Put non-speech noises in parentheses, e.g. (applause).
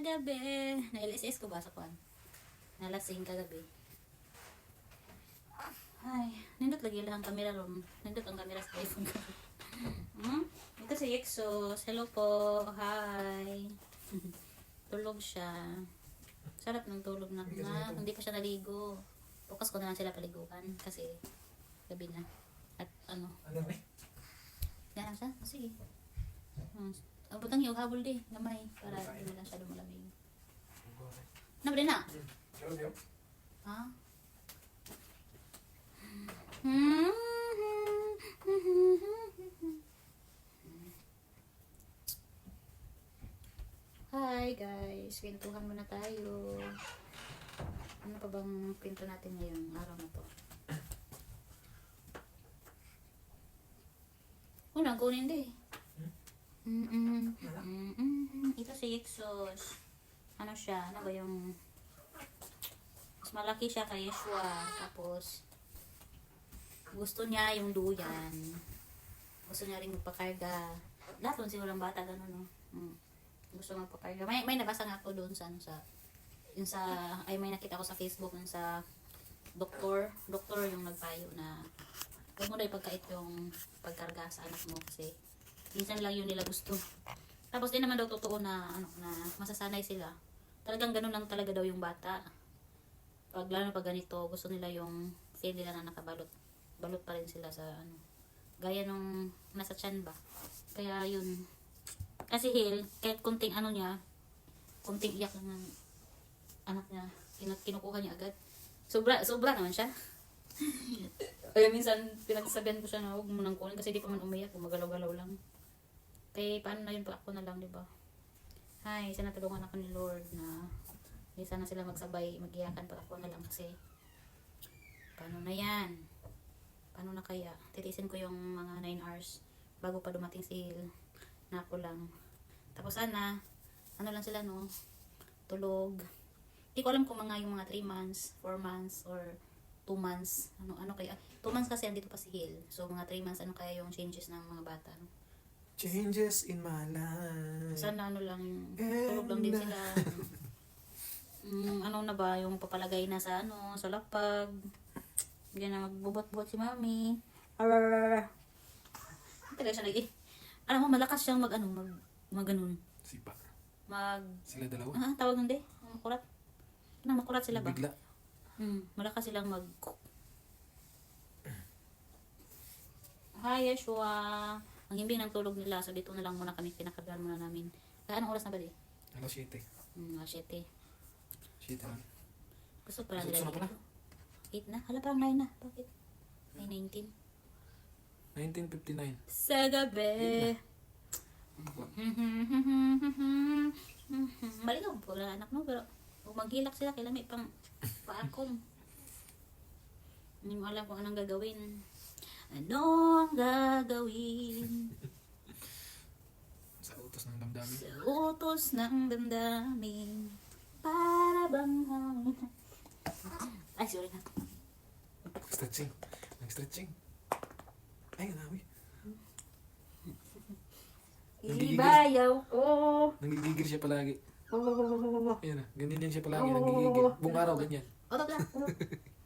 gabi. Na-LSS ko ba sa kwan? Nalasing kagabi. Ay, nindot lagi lang ang camera room. Nindot ang camera sa iPhone ko. (laughs) hmm? Ito si Exos. Hello po. Hi. (laughs) tulog siya. Sarap ng tulog na. na hindi pa siya naligo. Bukas ko na lang sila paliguan kasi gabi na. At ano, Ano ba? lang siya. Sige. Hmm. Abutang yung habol di. Gamay. Para hindi lang siya lumalamig. Na ba na? Ano yun? Ha? Hi guys, kwentuhan muna tayo. Ano pa bang kwento natin ngayong araw na to? Unang kunin di. Mm-mm. Ito si Ixos. Ano siya? Ano ba yung mas malaki siya kay Yeshua. Tapos, gusto niya yung duyan. Gusto niya rin magpakarga. Lahat nun siguro ng bata, gano'n, no? Mm. Gusto magpakarga. May, may nabasa nga ako doon sa, ano, sa, yung sa, ay may nakita ko sa Facebook, yung sa doktor, doktor yung nagpayo na huwag mo na ipagkait yung pagkarga sa anak mo kasi minsan lang yun nila gusto. Tapos din naman daw totoo na, ano, na masasanay sila. Talagang ganun lang talaga daw yung bata pag lalo pag ganito, gusto nila yung feel nila na nakabalot. Balot pa rin sila sa ano. Gaya nung nasa tiyan ba. Kaya yun. Kasi Hill, kahit kunting ano niya, kunting iyak lang ng anak niya, kin- kinukuha niya agad. Sobra, sobra naman siya. (laughs) Kaya minsan pinagsabihan ko siya na huwag mo nang kunin kasi di pa man umiyak, gumagalaw-galaw lang. Kaya paano na yun pa ako na lang, di ba? Hi, sana tulungan ako ni Lord na hindi sana sila magsabay, magiyakan pag ako na lang kasi paano na yan? Paano na kaya? Titisin ko yung mga 9 hours bago pa dumating si na ako lang. Tapos sana, ano lang sila no? Tulog. Hindi ko alam kung mga yung mga 3 months, 4 months, or 2 months. Ano, ano kaya? 2 months kasi andito pa si Hil. So mga 3 months, ano kaya yung changes ng mga bata? No? Changes in my life. Sana ano lang, tulog lang din sila. (laughs) Mm, ano na ba, yung papalagay na sa ano, sa lapag. Diyan na magbubot-bot si mami. Arararara. Talaga siya lagi. Alam mo, malakas siyang mag ano, mag, mag ganun. Sipa. Mag, Sila dalawa. ah, tawag hindi? Makurat. Ano, makurat sila ba? Bigla. Hmm, malakas silang mag... Hi, Yeshua. Ang himbing ng tulog nila, so dito na lang muna kami, pinakargaan muna namin. Kaya anong oras na ba di? Alas 7. Hmm, mga 7. 7 lang. Gusto pala nila na dito. 8 na? Hala, parang 9 na. Bakit? Ay, 19. 1959. Sa gabi. (laughs) Maligaw po lang anak mo, pero kung maghilak sila, kailan may pang paakong. (laughs) Hindi mo alam kung anong gagawin. Ano ang gagawin Sa utos ng damdamin. sa utos ng damdamin para bang hangin. Ay, sorry na. Stretching. Nag-stretching. Ay. Nagigigil. Ibayaw ko. Nangigigil siya palagi. (laughs) Ayan na. Ganyan yan siya palagi. Nangigigil. Buong araw, ganyan. Otot lang. (laughs)